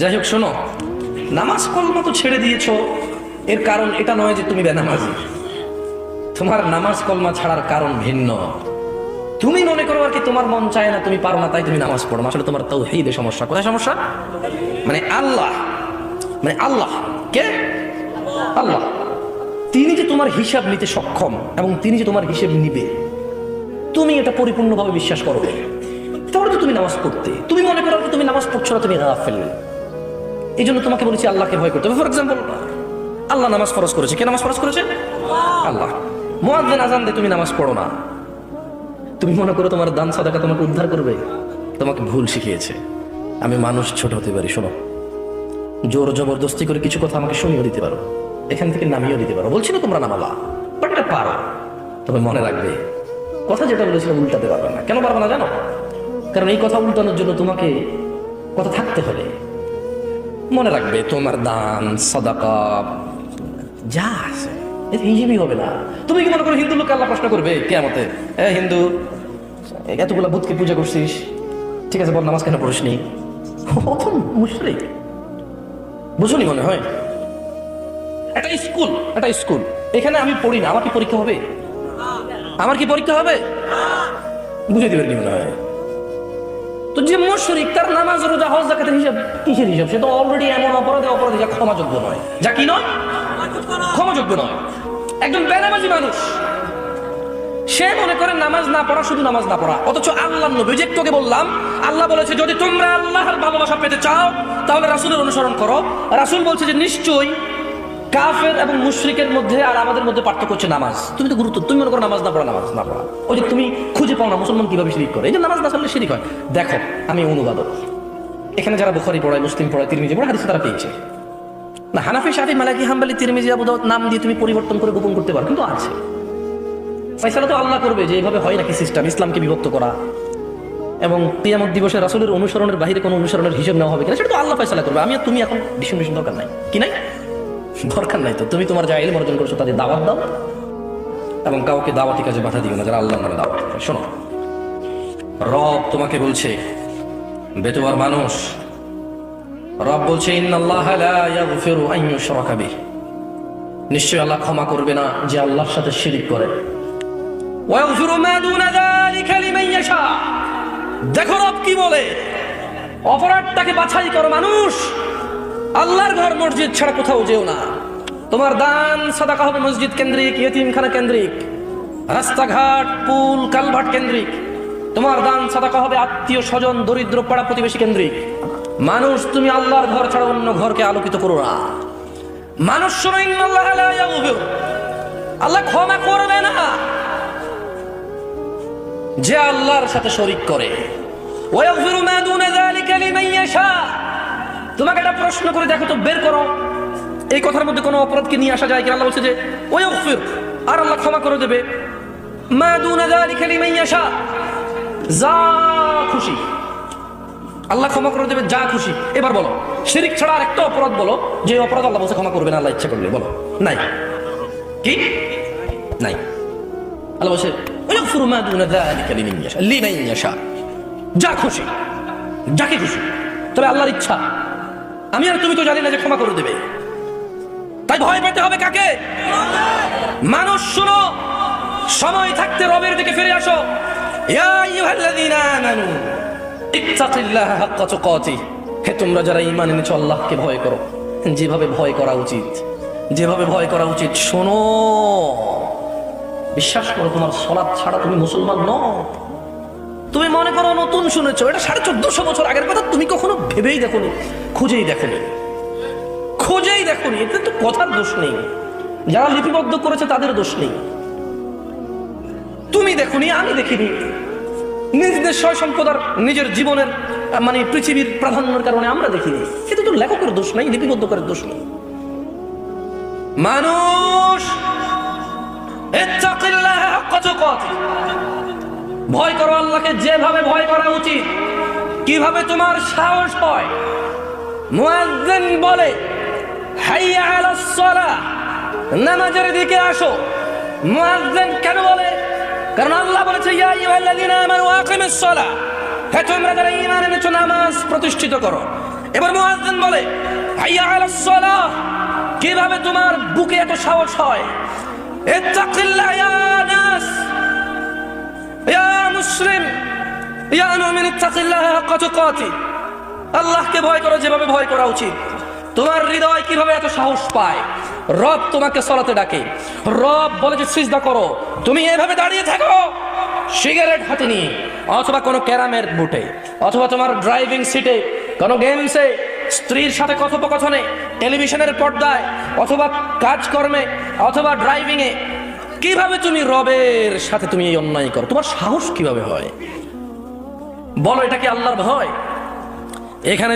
যাই হোক শোনো, নামাজ কলমা তো ছেড়ে দিয়েছ, এর কারণ এটা নয় যে তুমি বেনামাজি। তোমার নামাজ কলমা ছাড়ার কারণ ভিন্ন। তুমি মনে করো আর কি তোমার মন চায় না, তুমি পারো না, তাই তুমি নামাজ পড়ো। আসলে তোমার তাও হেইদে সমস্যা। কোথায় সমস্যা? মানে আল্লাহ মানে আল্লাহ। কে? আল্লাহ। তিনি যে তোমার হিসাব নিতে সক্ষম এবং তিনি যে তোমার হিসেব নিবে, তুমি এটা পরিপূর্ণভাবে বিশ্বাস করো। তাহলে তো তুমি নামাজ পড়তে। তুমি মনে করো তুমি নামাজ পড়ছো না, তুমি গাফেল। এই জন্য তোমাকে বলেছি আল্লাহকে ভয় করতে হবে। ফর এক্সাম্পল আল্লাহ নামাজ ফরজ করেছে। কে নামাজ ফরজ করেছে? আল্লাহ। মোয়াজ্জেন আজান দিয়ে তুমি নামাজ পড়ো না। তুমি মনে করো তোমার দান সাদাকা তোমাকে উদ্ধার করবে। তোমাকে ভুল শিখিয়েছে। আমি মানুষ ছোট হতে পারি, শোনো। জোর জবরদস্তি করে কিছু কথা আমাকে শুনিয়ে দিতে পারো। এখান থেকে নামিয়েও দিতে পারো। বলছি না তোমরা নামাবা বাট এটা পারো। তবে মনে রাখবে, কথা যেটা বলেছিলাম উল্টাতে পারবে না। কেন পারবে না জানো? কারণ এই কথা উল্টানোর জন্য তোমাকে কথা থাকতে হবে। মনে রাখবে, তোমার দান, সদাকা। যা আছে হিসেবেই হবে না। তুমি কি মনে করো হিন্দু লোক আল্লাহ প্রশ্ন করবে কেমতে এ হিন্দু, এতগুলা বুধকে পূজা করছিস? ঠিক আছে, বল, নামাজ কেন পড়িস নি? অত মুশরিক। বুঝুনি মনে হয়? একটা স্কুল একটা স্কুল। এখানে আমি পড়ি না, আমার কি পরীক্ষা হবে? আমার কি পরীক্ষা হবে? বুঝে দিবেন কি মনে হয়। তো যে মুশরিক, তার নামাজ, রোজা, হজ জাকাতের হিসাব, কিসের হিসাব? সে তো অলরেডি এমন অপরাধে, অপরাধী যা ক্ষমাযোগ্য নয়। যা কি নয়? ক্ষমাযোগ্য নয়। একজন বেনামাজি মানুষ, সে মনে করে নামাজ না পড়া, শুধু নামাজ না পড়া। অথচ আল্লাহ নবী, যে তোকে বললাম, আল্লাহ বলেছে, যদি তোমরা আল্লাহর ভালোবাসা পেতে চাও, তাহলে রাসূলের অনুসরণ করো। রাসূল বলছে যে, নিশ্চয়ই কাফের এবং মুশরিকের মধ্যে আর আমাদের মধ্যে পার্থক্য হচ্ছে নামাজ। তুমি তো গুরুত্ব তুমি মনে করো নামাজ না পড়া, নামাজ না পড়া। ওই যে তুমি খুঁজে পাও না মুসলমান কীভাবে শিরিক করে। এই যে নামাজ না পড়লে শিরিক হয়। দেখো, আমি অনুবাদক। এখানে যারা বুখারি পড়ায়, মুসলিম পড়ায়, তিরমিজি পড়ায়, হাদিস তারা পেয়েছে। না, হানাফি, শাফি, মালাকি, হাম্বালি, তিরমিজি, আবু নাম দিয়ে তুমি পরিবর্তন করে গোপন করতে পারো, কিন্তু আছে। ফয়সালা তো আল্লাহ করবে যে এইভাবে হয় নাকি সিস্টেম ইসলামকে বিভক্ত করা। এবং কিয়ামত দিবসে রাসূলের অনুসরণের বাইরে কোনো অনুসরণের হিসাব নেওয়া হবে কিনা, সেটা তো আল্লাহ ফয়সালা করবে। আমি তুমি এখন ডিসিশন দরকার নাই। কি নাই? দরকার নাই তো। তুমি তোমার যা ইলম অর্জন করছ তাদের দাওয়াত দাও এবং কাউকে দাওয়াতি কাজে বাধা দিও না, যারা আল্লাহ নামে দাওয়াত শোনো, রব তোমাকে বলছে, বেতোয়ার মানুষ, রব বলছে নিশ্চয় আল্লাহ ক্ষমা করবে না যে আল্লাহর সাথে শিরিক করে। দেখো রব কি বলে, অপরাধটাকে বাছাই করো মানুষ। আল্লাহর ঘর মসজিদ ছাড়া কোথাও যেও না। তোমার দান সাদাকা হবে মসজিদ কেন্দ্রিক, ইয়েতিমখানা কেন্দ্রিক, রাস্তাঘাট, পুল কালভাট কেন্দ্রিক। তোমার দান সাদাকা হবে আত্মীয় স্বজন, দরিদ্র পাড়া প্রতিবেশী কেন্দ্রিক। মানুষ, তুমি আল্লাহর ঘর ছাড়া অন্য ঘরকে আলোকিত করো না। মানুষ আল্লাহ ক্ষমা করবে না। যে আল্লাহর সাথে শরিক করে। তোমাকে একটা প্রশ্ন করে দেখো তো, বের করো। এই কথার মধ্যে কোনো অপরাধকে নিয়ে আসা যায় কি আল্লাহ বলছে যে, ওয়াগফির। আর আল্লাহ ক্ষমা করে দেবে। যা খুশি। আল্লাহ ক্ষমা করে দেবে, যা খুশি। এবার বলো, শিরিক ছাড়া আর একটা অপরাধ বলো, যে অপরাধ আল্লাহ বলছে ক্ষমা করবে না, আল্লাহ ইচ্ছা করলে। বলো, নাই। কি? নাই। আল্লাহ বলছে যা খুশি। যাকে খুশি। তবে আল্লাহর ইচ্ছা। আমি আর তুমি তো জানি না যে ক্ষমা করে দেবে। তাই ভয় পেতে হবে কাকে? মানুষ, শুনো। সময় থাকতে রবের দিকে ফিরে আসো। হে তোমরা যারা ঈমান এনেছো, আল্লাহকে ভয় করো। যেভাবে ভয় করা উচিত, যেভাবে ভয় করা উচিত, শোনো। বিশ্বাস করো, তোমার সলাৎ ছাড়া তুমি মুসলমান নও। তুমি মনে করো, নতুন শুনেছো, এটা সাড়ে চোদ্দশো বছর আগের কথা, তুমি কখনো ভেবেই দেখোনি, খুঁজেই দেখোনি। খুঁজেই দেখোনি, এতে তো কথার দোষ নেই। যারা লিপিবদ্ধ করেছে, তাদের দোষ নেই। তুমি দেখোনি, আমি দেখিনি। নিজ দেশ সয় সম্পদার নিজের জীবনের মানে পৃথিবীর প্রাধান্যের কারণে আমরা দেখিনি। এতে তো লেখকের দোষ নাই, লিপিবদ্ধ করার দোষ নেই। মানুষ ভয় করো আল্লাহকে, যেভাবে ভয় করা উচিত, কীভাবে তোমার সাহস হয়। মুয়াজ্জিন বলে নামাজের দিকে আসো। কেন বলে? কারণ আল্লাহ বলেছে, ইয়া নামাজ প্রতিষ্ঠিত করো। এবার মুয়াজ্জিন বলে কীভাবে তোমার বুকে এত সাহস হয়? ইত্তাকিল্লাহ, ইয়া ইয়া ইয়া আল্লাহকে ভয় করো, যেভাবে ভয় করা উচিত। তোমার হৃদয় কীভাবে এত সাহস পায়? রব তোমাকে সলাতে ডাকে। রব বলে যে, সিজদা করো। তুমি এভাবে দাঁড়িয়ে থাকো। সিগারেট হাতে নিয়ে, অথবা কোনো ক্যারামের বুটে, অথবা তোমার ড্রাইভিং সিটে, কোনো গেমসে, স্ত্রীর সাথে কথোপকথনে, টেলিভিশনের পর্দায়, অথবা কাজকর্মে, অথবা ড্রাইভিং এ কীভাবে তুমি রবের সাথে তুমি এই অন্যায় করো? তোমার সাহস কীভাবে হয়? বলো, এটা কি আল্লাহর ভয়? এখানে